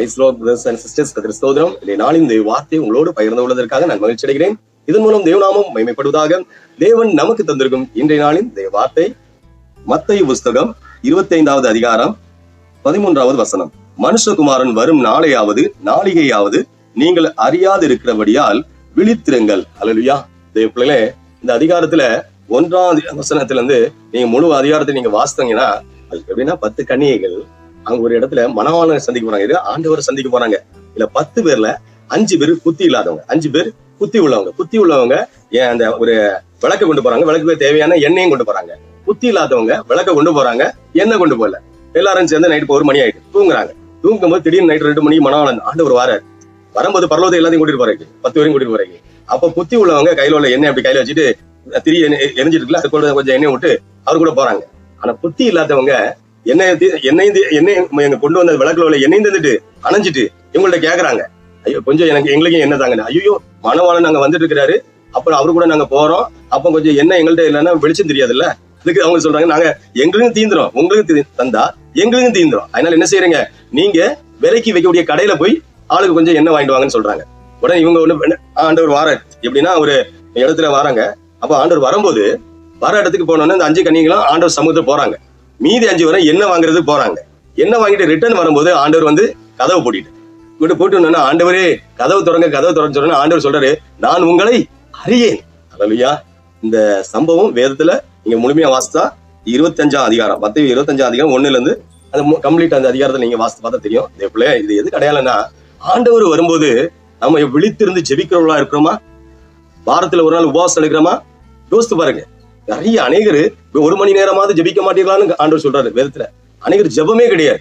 Price brothers and sisters கதிர ஸ்தோத்திரம். இதை நாளின் இந்த வார்த்தை உங்களோடு பகிர்ந்து உள்ளதற்காக நான் மகிழ்ச்சி அடைகிறேன் இதன் மூலம் தேவநாமம் மகிமைப்படுவதாக தேவன் நமக்கு தந்திருக்கும் இன்றைய நாளின் இந்த வார்த்தை. மத்தேயு புஸ்தகம் இருபத்தி ஐந்தாவது அதிகாரம் பதிமூன்றாவது வசனம். மனுஷகுமாரன் வரும் நாளையாவது நாளிகையாவது நீங்கள் அறியாது இருக்கிறபடியால் விழித்திருங்கள் அலலுயா தேவ இந்த அதிகாரத்துல ஒன்றாம் வசனத்துல இருந்து நீங்க முழு அதிகாரத்தை நீங்க வாசித்தீங்கன்னா அதுக்கு எப்படின்னா பத்து கன்னிகைகள் அங்க ஒரு இடத்துல மனவாளனை சந்திக்க போறாங்க. இது ஆண்டவரை சந்திக்க போறாங்க. இல்ல பத்து பேர்ல அஞ்சு பேர் குத்தி இல்லாதவங்க. அஞ்சு பேர் குத்தி உள்ளவங்க. குத்தி உள்ளவங்க ஏன் அந்த ஒரு விளக்க கொண்டு போறாங்க? விளக்கு தேவையான எண்ணெயும் கொண்டு போறாங்க. குத்தி இல்லாதவங்க விளக்க கொண்டு போறாங்க. எண்ணெய் கொண்டு போகல. எல்லாரும் சேர்ந்து நைட்டு ஒரு மணி ஆயிட்டு தூங்குறாங்க. தூங்கும்போது திடீர்னு நைட்டு ரெண்டு மணிக்கு மனவாளன் ஆண்டவர் வாராரு. வரும்போது பரலோதை எல்லாத்தையும் கூட்டிட்டு போறாங்க பத்து வரையும் கூட்டிட்டு போறாங்க அப்ப குத்தி உள்ளவங்க கையில உள்ள எண்ணெய் அப்படி கையில வச்சுட்டு திரி எரிஞ்சிட்டு இருக்குல்ல அது கூட கொஞ்சம் எண்ணெய் விட்டு அவரு கூட போறாங்க. ஆனா புத்தி இல்லாதவங்க என்னை என்னை என்னை எங்க கொண்டு வந்த விளக்குல உள்ள என்னை தந்துட்டு அணைஞ்சிட்டு இவங்கள்ட்ட கேக்குறாங்க. ஐயோ கொஞ்சம் எனக்கு எங்களுக்கும் என்ன தாங்க ஐயோ மனவாளன் நாங்க வந்துட்டு இருக்கிறாரு அப்புறம் அவரு கூட நாங்க போறோம். அப்ப கொஞ்சம் என்ன எங்கள்ட்ட இல்லைன்னா வெளிச்சம் தெரியாதுல்ல? இதுக்கு அவங்க சொல்றாங்க நாங்க எங்களுக்கும் தீந்துரும் உங்களுக்கு தீ- தந்தா எங்களுக்கும் தீந்துரும் அதனால என்ன செய்யறீங்க நீங்க விலைக்கு வைக்கக்கூடிய கடையில போய் ஆளுக்கு கொஞ்சம் என்ன வாங்கிட்டு வாங்கன்னு சொல்றாங்க. உடனே இவங்க ஒண்ணு ஆண்டவர் வார எப்படின்னா ஒரு இடத்துல வராங்க. அப்ப ஆண்டவர் வரும்போது வர இடத்துக்கு போனோன்னே அந்த அஞ்சு கண்ணிகளும் ஆண்டவர் சமூகத்தில் போறாங்க. மீதி அஞ்சு வரை என்ன வாங்குறது போறாங்க? என்ன வாங்கிட்டு ரிட்டர்ன் வரும்போது ஆண்டவர் வந்து கதவை போட்டிட்டு விட்டு போட்டு வந்தோன்னா, ஆண்டவரே கதவு திறங்க கதவு திறந்து சொன்னா ஆண்டவர் சொல்றாரு நான் உங்களை அறியேன். அல்லையா இந்த சம்பவம் வேதத்துல நீங்க முழுமையா வாசித்தா இருபத்தஞ்சாம் அதிகாரம் பத்து இருபத்தஞ்சாம் அதிகாரம் ஒண்ணுல இருந்து அது கம்ப்ளீட் அந்த அதிகாரத்தை நீங்க வாசித்து பார்த்தா தெரியும். இதே போல இது எது கிடையாதுன்னா ஆண்டவர் வரும்போது நம்ம விழித்திருந்து ஜெபிக்கிறவங்களா இருக்கிறோமா? வாரத்துல ஒரு நாள் உபவாசம் எடுக்கிறோமா? யோசித்து பாருங்க. நிறைய அநேகர் ஒரு மணி நேரமாவது ஜெபிக்க மாட்டீங்களான்னு ஆண்டவர் சொல்றாரு வேதத்துல. அநேகர் ஜெபமே கிடையாது.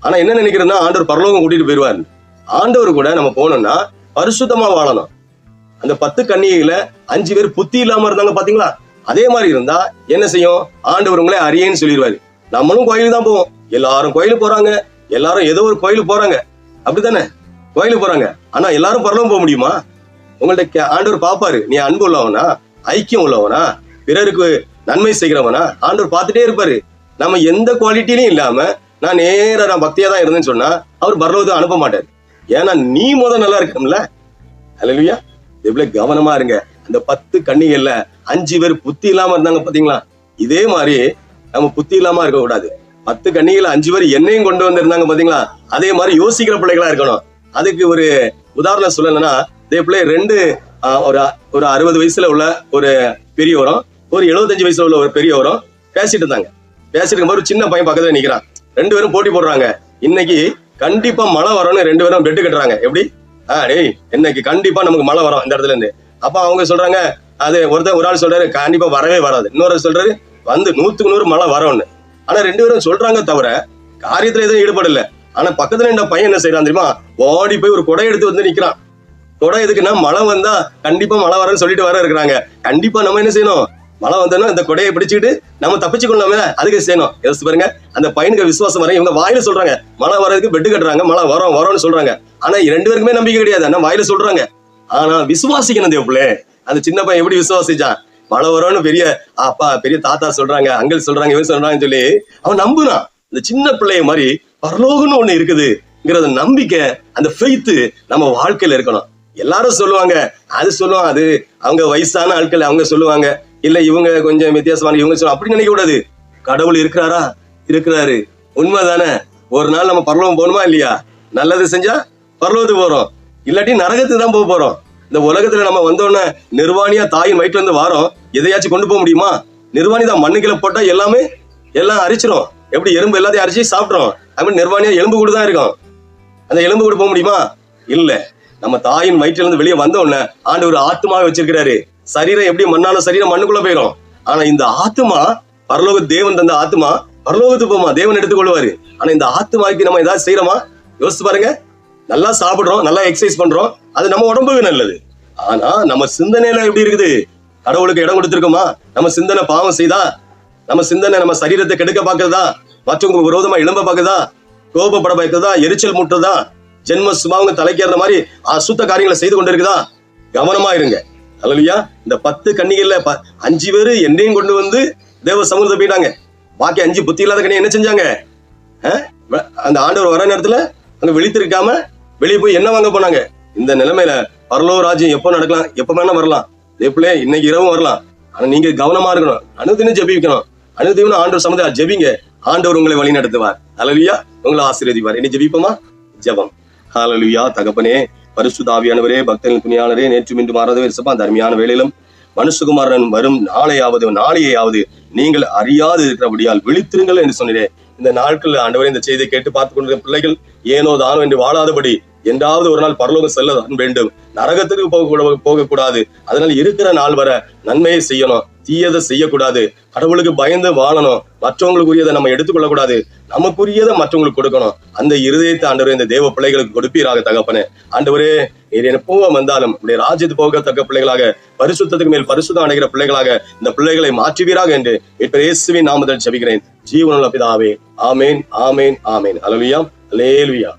ஆனா என்ன நினைக்கிறேன்னா ஆண்டவர் பரலோகம் கூட்டிட்டு போயிருவாரு. ஆண்டவர் கூட நம்ம போனோம்னா பரிசுத்தமா வாழணும். அந்த பத்து கன்னிகையில அஞ்சு பேர் புத்தி இல்லாம இருந்தாங்க பாத்தீங்களா? அதே மாதிரி இருந்தா என்ன செய்யும்? ஆண்டவர் உங்களே அறியேன்னு சொல்லிடுவாரு. நம்மளும் கோயிலுக்கு தான் போவோம். எல்லாரும் கோயிலுக்கு போறாங்க. எல்லாரும் ஏதோ ஒரு கோயிலுக்கு போறாங்க. அப்படித்தானே? கோயிலுக்கு போறாங்க. ஆனா எல்லாரும் பரலோகம் போக முடியுமா? உங்கள்ட்ட கே- ஆண்டவர் பாப்பாரு. நீ அன்பு உள்ளவனா? ஐக்கியம் உள்ளவனா? பிறருக்கு நன்மை செய்கிறவனா? ஆண்டவர் பார்த்துட்டே இருப்பாரு. நம்ம எந்த குவாலிட்டிலையும் இல்லாம நான் நேரா நான் பக்தியா தான் இருந்தேன்னு சொன்னா அவர் பரலோகத்தை அனுப்ப மாட்டார். ஏன்னா நீ முத நல்லா இருக்கணும்ல. அல்லையா எவ்வளவு கவனமா இருங்க. அந்த பத்து கண்ணிகள்ல அஞ்சு பேர் புத்தி இல்லாம இருந்தாங்க பாத்தீங்களா? இதே மாதிரி நம்ம புத்தி இல்லாம இருக்க கூடாது. பத்து கண்ணிகள் அஞ்சு பேர் என்னையும் கொண்டு வந்திருந்தாங்க பாத்தீங்களா? அதே மாதிரி யோசிக்கிற பிள்ளைகளா இருக்கணும். அதுக்கு ஒரு உதாரணம் சொல்லணும்னா இதே பிள்ளை ரெண்டு ஒரு ஒரு அறுபது வயசுல உள்ள ஒரு பெரியவரும் ஒரு எழுபத்தஞ்சு வயசுல உள்ள ஒரு பெரியவரும் பேசிட்டு இருந்தாங்க. பேசிட்டு இருக்கும்போது ஒரு சின்ன பையன் பக்கத்துல நிக்கிறான். ரெண்டு பேரும் போட்டி போடுறாங்க. இன்னைக்கு கண்டிப்பா மழை வரும்னு ரெண்டு பேரும் பெட்டு கட்டுறாங்க. எப்படி? ஆ டேய் இன்னைக்கு கண்டிப்பா நமக்கு மழை வரும் இந்த இடத்துல இருந்து. அப்ப அவங்க சொல்றாங்க அது ஒருத்தர் ஒரு ஆள் சொல்றாரு கண்டிப்பா வரவே வராது. இன்னொரு சொல்றாரு வந்து நூத்துக்கு நூறு மழை வரும்னு. ஆனா ரெண்டு பேரும் சொல்றாங்க தவிர காரியத்துல எதுவும் ஈடுபடல. ஆனா பக்கத்துல இந்த பையன் என்ன செய்யறான் தெரியுமா? ஓடி போய் ஒரு குடை எடுத்து வந்து நிக்கிறான். குடை எதுக்குன்னா மழை வந்தா கண்டிப்பா மழை வரேன்னு சொல்லிட்டு வர இருக்கிறாங்க. கண்டிப்பா நம்ம என்ன செய்யணும்? மழை வந்தோன்னா அந்த கொடையை பிடிச்சிக்கிட்டு நம்ம தப்பிச்சு கொள்ளலாமே அதுக்கு செய்யணும். யோசிச்சு பாருங்க. அந்த பையனுக்கு விசுவாசம் வர இவங்க வாயில சொல்றாங்க. மழை வர்றதுக்கு பெட்டு கட்டுறாங்க. மழை வரும் வரும்னு சொல்றாங்க. ஆனா ரெண்டு பேருக்குமே நம்பிக்கை கிடையாது. ஆனா வாயில சொல்றாங்க. ஆனா விசுவாசிக்கணும் தேவப்பிள்ளை அந்த சின்ன பையன் எப்படி விசுவாசிச்சான்? மழை வரும்னு பெரிய அப்பா பெரிய தாத்தா சொல்றாங்க அங்கிள் சொல்றாங்க இவன் சொல்றாங்கன்னு சொல்லி அவன் நம்புனான். இந்த சின்ன பிள்ளைய மாதிரி பரலோகம்னு ஒண்ணு இருக்குதுங்கிறத நம்பிக்கை அந்த ஃபெய்த்து நம்ம வாழ்க்கையில இருக்கணும். எல்லாரும் சொல்லுவாங்க. அது சொல்லுவான் அது அவங்க வயசான ஆட்கள் அவங்க சொல்லுவாங்க. இல்ல இவங்க கொஞ்சம் வித்தியாசமான இவங்க சொல்ல அப்படி நினைக்க கூடாது. கடவுள் இருக்கிறாரா? இருக்கிறாரு. உண்மைதானே? ஒரு நாள் நம்ம பரலோகம் போகணுமா இல்லையா? நல்லது செஞ்சா பரலோகத்துக்கு போறோம். இல்லாட்டி நரகத்துக்கு தான் போக போறோம். இந்த உலகத்துல நம்ம வந்தோடனே நிர்வாணியா தாயின் வயிற்றுல இருந்து வாரோம் எதையாச்சும் கொண்டு போக முடியுமா? நிர்வாணி தான் மண்ணுக்கில போட்டா எல்லாமே எல்லாம் அரிச்சிரும். எப்படி எறும்பு எல்லாத்தையும் அரிச்சு சாப்பிட்றோம்? அது நிர்வாணியா எலும்பு கூட தான் இருக்கும். அந்த எலும்பு கூட போக முடியுமா? இல்ல. நம்ம தாயின் வயிற்றுல இருந்து வெளியே வந்த உடனே ஆண்டு ஒரு ஆத்மாவை வச்சிருக்கிறாரு. சரீரம் எப்படி மண்ணான சரீரம் மண்ணுக்குள்ள போயிடும் ஆனா இந்த ஆத்மா பரலோக தேவன் தந்த ஆத்மா பரலோகத்துக்கு போமா தேவன் எடுத்துக்கொள்வாரு. ஆனா இந்த ஆத்மாவுக்கு நம்ம ஏதாவது செய்யறோமா? யோசிச்சு பாருங்க. நல்லா சாப்பிடுறோம் நல்லா எக்ஸசைஸ் பண்றோம் அது நம்ம உடம்புக்கு நல்லது. ஆனா நம்ம சிந்தனையில எப்படி இருக்குது? கடவுளுக்கு இடம் கொடுத்துருக்கோமா? நம்ம சிந்தனை பாவம் செய்தா? நம்ம சிந்தனை நம்ம சரீரத்தை கெடுக்க பாக்குறதா மற்றவங்க விரோதமா இளம்ப பார்க்கறதா? கோபப்பட பார்க்கறதா? எரிச்சல் முட்டுறதா? ஜென்ம சுபாவங்க தலைக்கேற மாதிரி அசுத்த காரியங்களை செய்து கொண்டு இருக்குதா கவனமா இருங்க. அல்லையா இந்த பத்து கன்னிகள்ல ப- அஞ்சு பேர் என்னையும் கொண்டு வந்து தேவ சமூகத்தை போயிட்டாங்க. பாக்கி அஞ்சு புத்தி இல்லாத கண்ணி என்ன செஞ்சாங்க? வ- அந்த ஆண்டவர் வர நேரத்துல அங்க வெளித்திருக்காம வெளியே போய் என்ன வாங்க போனாங்க. இந்த நிலைமையில பரலோ ராஜ்யம் எப்போ நடக்கலாம்? எப்ப வேணா வரலாம். எப்படியே இன்னைக்கு இரவும் வரலாம். ஆனா நீங்க கவனமா இருக்கணும். அனுதினம் ஜெபிக்கணும். அனுதினம் ஆண்டவர் சமத ஜெபிங்க? ஆண்டவர் உங்களை வழி நடத்துவார் அலலுயா உங்களை ஆசீர்வதிப்பார். என்ன ஜெபிப்போமா? ஜெபம். ஹalleluya. தகப்பனே பரிசுத்தாவியானவரே பக்தனின் துணியாளரே நேற்று மீண்டும் மாறாதவே இருசப்பா அந்த அருமையான வேலையிலும் மனுஷகுமாரன் வரும் நாளையாவது நாளையாவது நீங்கள் அறியாது இருக்கிறபடியால் விழித்திருங்கள் என்று சொன்னேன் இந்த நாட்கள் ஆண்டவரே இந்த செய்தியை கேட்டு பார்த்து கொண்டிருக்கிற பிள்ளைகள் ஏனோ தானோ என்று வாழாதபடி என்றாவது ஒரு நாள் பரலோகம் செல்ல வேண்டும். நரகத்திற்கு போக போகக்கூடாது. அதனால இருக்கிற நாள் வர நன்மையை செய்யணும். தீயதை செய்யக்கூடாது. கடவுளுக்கு பயந்து வாழணும். மற்றவங்களுக்கு உரியதை நம்ம எடுத்துக்கொள்ளக்கூடாது. நமக்குரியதை மற்றவங்களுக்கு கொடுக்கணும். அந்த இருதயத்தை ஆண்டவரே இந்த தேவ பிள்ளைகளுக்கு கொடுப்பீராக தகப்பனே. ஆண்டவரே நீர் எப்பவும் வந்தாலும் உடைய ராஜ்யத்து போகத்தக்க பிள்ளைகளாக பரிசுத்தத்துக்கு மேல் பரிசுத்தம் அடைகிற பிள்ளைகளாக இந்த பிள்ளைகளை மாற்றுவீராக என்று இப்ப இயேசுவின் நாமத்தில் ஜபிக்கிறேன். ஜீவனுள்ள பிதாவே ஆமேன் ஆமேன் ஆமேன். அலலுயா லேலுயா